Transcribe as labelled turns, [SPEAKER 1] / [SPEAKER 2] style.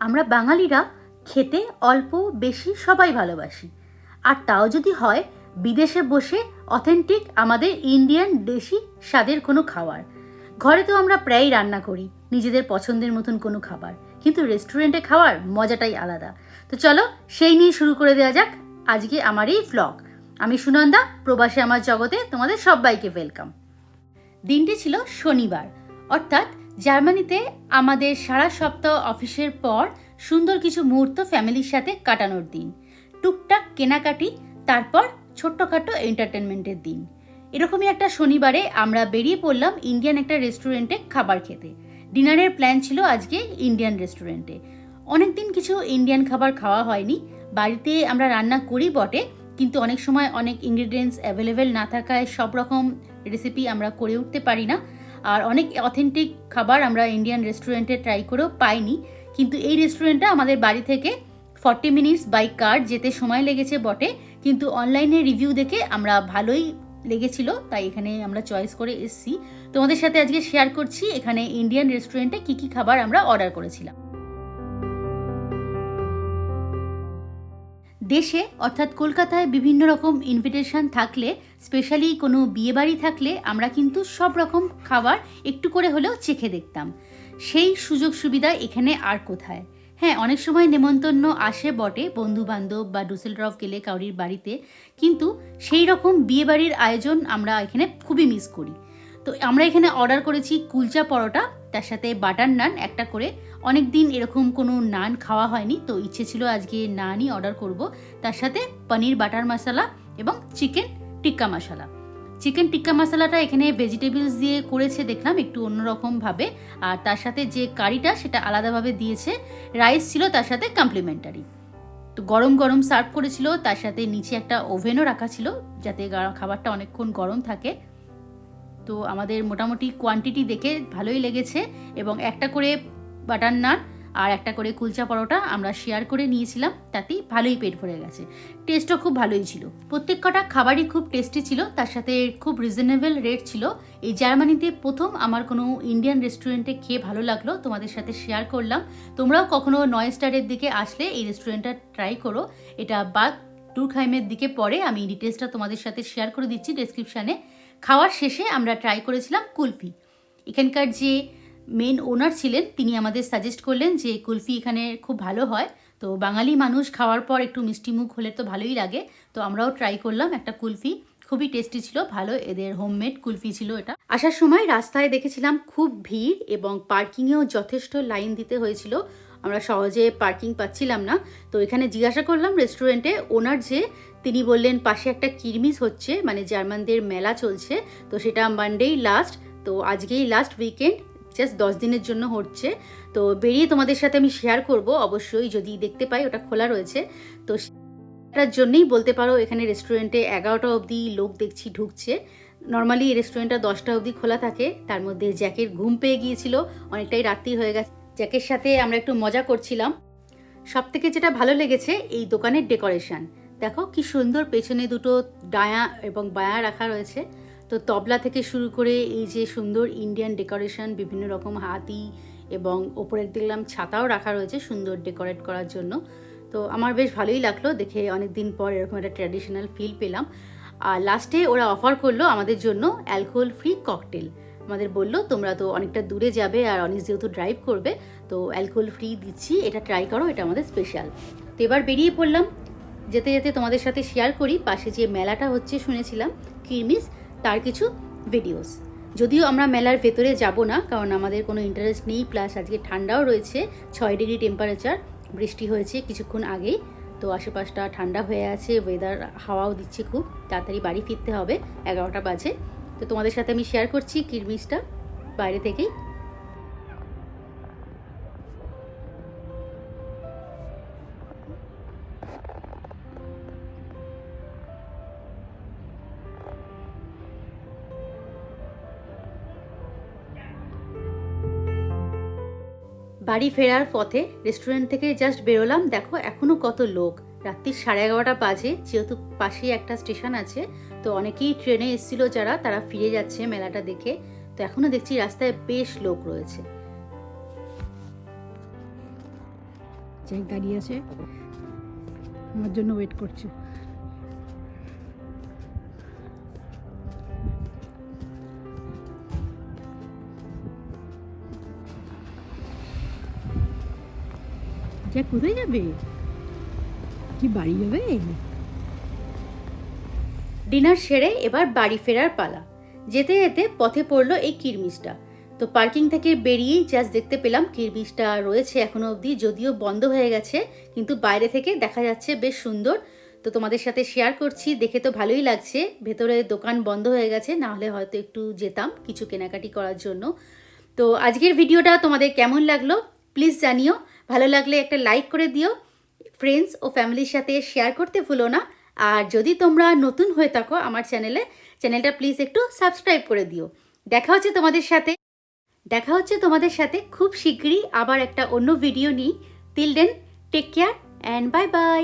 [SPEAKER 1] আমরা বাঙালিরা খেতে অল্প, বেশি সবাই ভালোবাসি। আর তাও যদি হয়, বিদেশে বসে অথেন্টিক আমাদের ইন্ডিয়ান দেশি স্বাদের কোনো খাবার। ঘরে তো আমরা প্রায়ই রান্না করি, নিজেদের পছন্দের মতন কোনো খাবার। কিন্তু রেস্টুরেন্টে খাওয়ার মজাটাই আলাদা। তো চলো, সেই নিয়ে শুরু করে দেওয়া যাক আজকে আমার এই ভ্লগ আমি সুনন্দা, প্রবাসে আমার জগতে তোমাদের সবাইকে ওয়েলকাম দিনটি ছিল শনিবার, অর্থাৎ জার্মানিতে আমাদের সারা সপ্তাহ অফিসের পর সুন্দর কিছু মুহূর্ত ফ্যামিলির সাথে কাটানোর দিন। টুকটাক কেনাকাটি, তারপর ছোট্টখাটো এন্টারটেনমেন্টের দিন। এরকমই একটা শনিবারে আমরা বেরিয়ে পড়লাম ইন্ডিয়ান একটা রেস্টুরেন্টে খাবার খেতে। ডিনারের প্ল্যান ছিল আজকে ইন্ডিয়ান রেস্টুরেন্টে। অনেক দিন কিছু ইন্ডিয়ান খাবার খাওয়া হয়নি। বাড়িতে আমরা রান্না করি বটে, কিন্তু অনেক সময় অনেক ইনগ্রিডিয়েন্টস অ্যাভেলেবেল না থাকায় সব রকম রেসিপি আমরা করে উঠতে পারি না। আর অনেক অথেন্টিক খাবার আমরা ইন্ডিয়ান রেস্টুরেন্টে ট্রাই করেও পাইনি। কিন্তু এই রেস্টুরেন্টটা আমাদের বাড়ি থেকে ফর্টি মিনিটস বাই কার যেতে সময় লেগেছে বটে। কিন্তু অনলাইনে রিভিউ দেখে আমরা ভালোই লেগেছিল, তাই এখানে আমরা চয়েস করে এসেছি। তোমাদের সাথে আজকে শেয়ার করছি এখানে ইন্ডিয়ান রেস্টুরেন্টে কি কি খাবার আমরা অর্ডার করেছিলাম। দেশে অর্থাৎ কলকাতায় বিভিন্ন রকম ইনভিটেশন থাকলে স্পেশালি কোনো বিয়েবাড়ি থাকলে আমরা কিন্তু সব রকম খাবার একটু করে হলেও চেখে দেখতাম। সেই সুযোগ সুবিধা এখানে আর কোথায়? হ্যাঁ অনেক সময় নেমন্তন্ন আসে বটে বন্ধু বান্ধব বা ডুসেলড্রফ গেলে কাউরির বাড়িতে, কিন্তু সেই রকম বিয়েবাড়ির আয়োজন আমরা এখানে খুবই মিস করি। তো আমরা এখানে অর্ডার করেছি কুলচা পরোটা, তার সাথে বাটার নান একটা করে। অনেক দিন এরকম কোনো নান খাওয়া হয়নি, তো ইচ্ছে ছিল আজকে নানই অর্ডার করব। তার সাথে পনির বাটার মশলা এবং চিকেন টিক্কা মশলা। চিকেন টিক্কা মশলাটা এখানে ভেজিটেবলস দিয়ে করেছে দেখলাম, একটু অন্যরকমভাবে। আর তার সাথে যে কারিটা সেটা আলাদাভাবে দিয়েছে। রাইস ছিল তার সাথে কমপ্লিমেন্টারি তো গরম গরম সার্ভ করেছিল, তার সাথে নিচে একটা ওভেনও রাখা ছিল, যাতে খাবারটা অনেকক্ষণ গরম থাকে। তো আমাদের মোটামুটি কোয়ান্টিটি দেখে ভালোই লেগেছে। এবং একটা করে বাটার নান আর একটা করে কুলচা পরোটা আমরা শেয়ার করে নিয়েছিলাম, তাতেই ভালোই পেট ভরে গেছে। টেস্টও খুব ভালোই ছিল। প্রত্যেক কটা খাবারই খুব টেস্টি ছিল, তার সাথে খুব রিজনেবল রেট ছিল। এই জার্মানিতে প্রথম আমার কোনো ইন্ডিয়ান রেস্টুরেন্টে খেয়ে ভালো লাগল, তোমাদের সাথে শেয়ার করলাম। তোমরাও কখনো নয় স্টারের দিকে আসলে এই রেস্টুরেন্টটা ট্রাই করো। এটা বাগ টুরখাইমের দিকে পরে আমি ডিটেলসটা তোমাদের সাথে শেয়ার করে দিচ্ছি ডেসক্রিপশানে খাওয়ার শেষে আমরা ট্রাই করেছিলাম কুলফি। এখানকার যে মেন ওনার ছিলেন, তিনি আমাদের সাজেস্ট করলেন যে কুলফি এখানে খুব ভালো হয়। তো বাঙালি মানুষ খাওয়ার পর একটু মিষ্টি মুখ হলে তো ভালোই লাগে। তো আমরাও ট্রাই করলাম একটা কুলফি। খুবই টেস্টি ছিল, ভালো এদের হোমমেড কুলফি ছিল এটা। আসার সময় রাস্তায় দেখেছিলাম খুব ভিড় এবং পার্কিংয়েও যথেষ্ট লাইন দিতে হয়েছিল। আমরা সহজে পার্কিং পাচ্ছিলাম না। তো এখানে জিজ্ঞাসা করলাম রেস্টুরেন্টে ওনার যে, তিনি বললেন, পাশে একটা কিরমিস হচ্ছে মানে জার্মানদের মেলা চলছে। তো সেটা মানডেই লাস্ট তো আজকেই লাস্ট উইকেন্ড জাস্ট দশ দিনের জন্য হচ্ছে। তো বেরিয়ে তোমাদের সাথে আমি শেয়ার করব। অবশ্যই যদি দেখতে পাই, ওটা খোলা রয়েছে। তো সেটার জন্যই বলতে পারো, এখানে রেস্টুরেন্টে এগারোটা অবধি লোক দেখছি ঢুকছে। নর্মালি এই রেস্টুরেন্টটা দশটা অবধি খোলা থাকে। তার মধ্যে জ্যাকের ঘুম পেয়ে গিয়েছিল। অনেকটাই রাত্রি হয়ে গেছে। জ্যাকের সাথে আমরা একটু মজা করছিলাম। সব থেকে যেটা ভালো লেগেছে, এই দোকানের ডেকোরেশন দেখো কি সুন্দর পেছনে দুটো ডায়া এবং বায়া রাখা রয়েছে। তো তবলা থেকে শুরু করে এই যে সুন্দর ইন্ডিয়ান ডেকোরেশন বিভিন্ন রকম হাতি এবং ওপরে দেখলাম ছাতাও রাখা রয়েছে সুন্দর ডেকোরেট করার জন্য। তো আমার বেশ ভালোই লাগল দেখে অনেক দিন পর এরকম একটা ট্র্যাডিশনাল ফিল পেলাম। আর লাস্টে ওরা অফার করল আমাদের জন্য অ্যালকোহল ফ্রি ককটেল আমাদের বলল, তোমরা তো অনেকটা দূরে যাবে আর অনেক যেহেতু ড্রাইভ করবে, তো অ্যালকোহল ফ্রি দিচ্ছি, এটা ট্রাই করো, এটা আমাদের স্পেশাল তো এবার বেরিয়ে পড়লাম। যেতে যেতে তোমাদের সাথে শেয়ার করি, পাশে যে মেলাটা হচ্ছে শুনেছিলাম, কিরমিস। তার কিছু ভিডিওস যদিও আমরা মেলার ভেতরে যাব না, কারণ আমাদের কোনো ইন্টারেস্ট নেই প্লাস আজকে ঠান্ডাও রয়েছে, ছয় ডিগ্রি টেম্পারেচার বৃষ্টি হয়েছে কিছুক্ষণ আগেই, তো আশেপাশটা ঠান্ডা হয়ে আছে ওয়েদার হাওয়াও দিচ্ছে খুব, তাড়াতাড়ি বাড়ি ফিরতে হবে, এগারোটা বাজে। তো তোমাদের সাথে আমি শেয়ার করছি কিরমিসটা বাইরে থেকেই। বাড়ি ফেরার পথে রেস্টুরেন্ট থেকে জাস্ট বেরোলাম। দেখো, এখনও কত লোক। রাত্রির সাড়ে এগারোটা বাজে, যেহেতু পাশেই একটা স্টেশন আছে, তো অনেকেই ট্রেনে এসেছিল যারা, তারা ফিরে যাচ্ছে মেলাটা দেখে। তো এখনও দেখছি রাস্তায় বেশ লোক রয়েছে।
[SPEAKER 2] দাঁড়িয়ে আছে। আমার জন্য ওয়েট করছে। জ্যাক কোথায় যাবে? কি বাড়ি যাবে?
[SPEAKER 1] ডিনার সেরে এবার বাড়ি ফেরার পালা। যেতে যেতে পথে পড়ল এই কিরমিসটা তো পার্কিং থেকে বেরিয়েই জাস্ট দেখতে পেলাম কিরমিসটা রয়েছে এখনও অবধি, যদিও বন্ধ হয়ে গেছে, কিন্তু বাইরে থেকে দেখা যাচ্ছে বেশ সুন্দর। তো তোমাদের সাথে শেয়ার করছি, দেখে তো ভালোই লাগছে। ভেতরে দোকান বন্ধ হয়ে গেছে, না হলে হয়তো একটু যেতাম কিছু কেনাকাটি করার জন্য। তো আজকের ভিডিওটা তোমাদের কেমন লাগল প্লিজ জানিও। ভালো লাগলে একটা লাইক করে দিও। ফ্রেন্ডস ও ফ্যামিলির সাথে শেয়ার করতে ভুলো না। আর যদি তোমরা নতুন হয়ে থাকো আমার চ্যানেলে চ্যানেলটা প্লিজ একটু সাবস্ক্রাইব করে দিও। দেখা হচ্ছে তোমাদের সাথে। দেখা হচ্ছে তোমাদের সাথে খুব শীঘ্রই আবার একটা অন্য ভিডিও নিই till then take care and bye bye